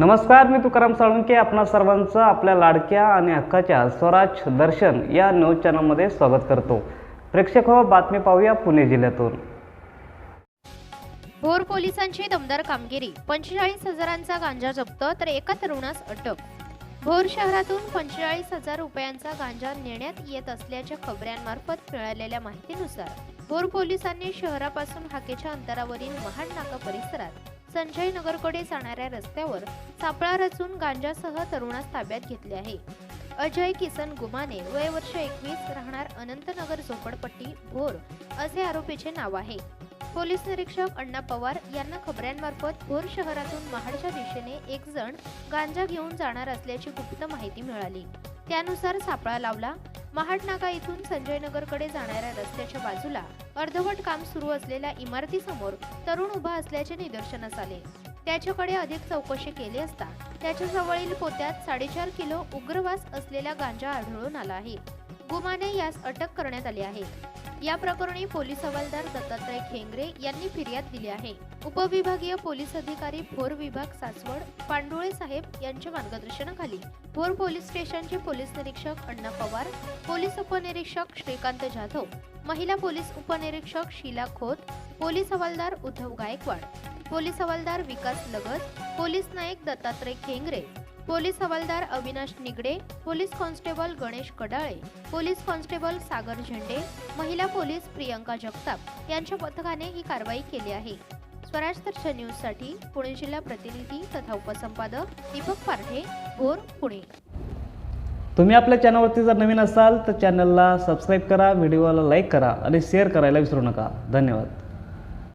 नमस्कार मी तुकाराम साळुंके आपणा सर्वांचं आपल्या लाडक्या आणि हक्काच्या स्वराज दर्शन या न्यूज चॅनलमध्ये स्वागत करतो. प्रेक्षक हो बातमी पाहूया पुणे जिल्ह्यातून. भोर पोलिसांची दमदार कामगिरी पंचेचाळीस हजारांचा गांजा जप्त तर एका तरुणास अटक. भोर शहरातून पंचेचाळीस हजार रुपयांचा गांजा नेण्यात येत असल्याच्या खबऱ्यांमार्फत मिळालेल्या माहितीनुसार भोर पोलिसांनी शहरापासून हाकेच्या अंतरावरील महाड नाका परिसरात संजय नगरकडे जाणाऱ्या रस्त्यावर सापळा रचून गांजासह तरुणास ताब्यात घेतले आहे. अजय किसन गुमाने वय वर्ष एकवीस राहणार अनंतनगर झोपडपट्टी भोर असे आरोपीचे नाव आहे. पोलीस निरीक्षक अण्णा पवार यांना खबऱ्यांमार्फत भोर शहरातून महाडच्या दिशेने एक जण गांजा घेऊन जाणार असल्याची गुप्त माहिती मिळाली. त्यानुसार सापळा लावला. महाडनागा इथून संजय नगरकडे जाणाऱ्या रस्त्याच्या बाजूला अर्धवट काम सुरू असलेल्या इमारतीसमोर तरुण उभा असल्याचे निदर्शनास आले. त्याच्याकडे अधिक चौकशी केली असता त्याच्या जवळील पोत्यात साडेचार किलो उग्रवास असलेला गांजा आढळून आला आहे. गुमाने यास अटक करण्यात आली आहे. या प्रकरणी पोलीस हवालदार दत्तात्रय खेंगरे यांनी फिर्याद दिली आहे. उपविभागीय पोलीस अधिकारी भोर विभाग सासवड पांडुळे साहेब यांच्या मार्गदर्शनाखाली भोर पोलीस स्टेशनचे पोलीस निरीक्षक अण्णा पवार पोलीस उपनिरीक्षक श्रीकांत जाधव महिला पोलीस उपनिरीक्षक शीला खोत पोलीस हवालदार उद्धव गायकवाड पोलीस हवालदार विकास लगत पोलीस नायक दत्तात्रय खेंगरे पोलीस हवालदार Avinash Nigade police constable Ganesh Kadale police constable Sagar Zende महिला पोलीस प्रियंका जगताप यांच्या पथकाने ही कारवाई केली आहे. स्वराज दर्शन न्यूजसाठी पुणे जिल्हा प्रतिनिधी तथा उपसंपादक दीपक पारठे भोर पुणे. तुम्ही आपल्या चॅनलवरती जर नवीन असाल तर चॅनलला सबस्क्राईब करा व्हिडिओला लाईक करा आणि शेअर करायला विसरू नका. धन्यवाद.